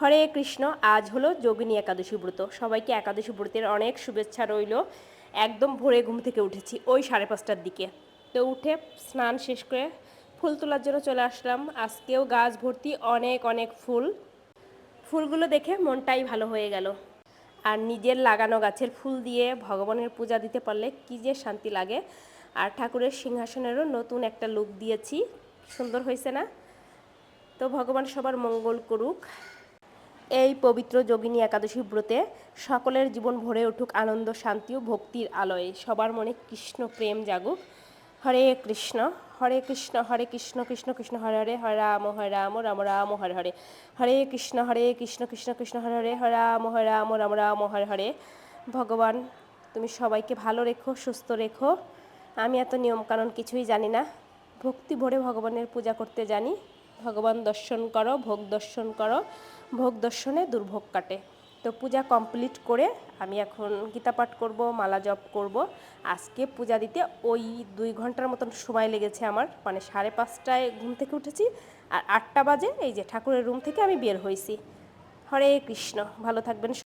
হরে কৃষ্ণ, আজ হলো যোগিনী একাদশী ব্রত। সবাইকে একাদশী ব্রতের অনেক শুভেচ্ছা রইল। একদম ভোরে ঘুম থেকে উঠেছি, ওই সাড়ে পাঁচটার দিকে। তো উঠে স্নান শেষ করে ফুল তোলার জন্য চলে আসলাম। আজকেও গাছ ভর্তি অনেক অনেক ফুল। ফুলগুলো দেখে মনটাই ভালো হয়ে গেল। আর নিজের লাগানো গাছের ফুল দিয়ে ভগবানের পূজা দিতে পারলে কী যে শান্তি লাগে। আর ঠাকুরের সিংহাসনেরও নতুন একটা লুক দিয়েছি। সুন্দর হয়েছে না? তো ভগবান সবার মঙ্গল করুক। এই পবিত্র যোগিনী একাদশী ব্রতে সকলের জীবন ভরে উঠুক আনন্দ, শান্তি ও ভক্তির আলোয়। সবার মনে কৃষ্ণ প্রেম জাগুক। হরে কৃষ্ণ হরে কৃষ্ণ হরে কৃষ্ণ কৃষ্ণ কৃষ্ণ, হরে হরে হরে রাম হরে রাম রাম রাম, হরে হরে। হরে কৃষ্ণ হরে কৃষ্ণ কৃষ্ণ কৃষ্ণ, হরে হরে হরে রাম হরে রাম রাম রাম, হরে হরে। ভগবান, তুমি সবাইকে ভালো রেখো, সুস্থ রেখো। আমি এত নিয়মকানুন কিছুই জানি না। ভক্তি ভরে ভগবানের পূজা করতে জানি। ভগবান দর্শন করো, ভোগ দর্শন করো। ভোগ দর্শনে দুর্ভোগ কাটে। তো পূজা কমপ্লিট করে আমি এখন গীতা পাঠ করব, মালা জপ করব। আজকে পূজা দিতে ওই দুই ঘণ্টার মতন সময় লেগেছে আমার। মানে সাড়ে পাঁচটায় ঘুম থেকে উঠেছি আর আটটা বাজে এই যে ঠাকুরের রুম থেকে আমি বের হয়েছি। হরে কৃষ্ণ, ভালো থাকবেন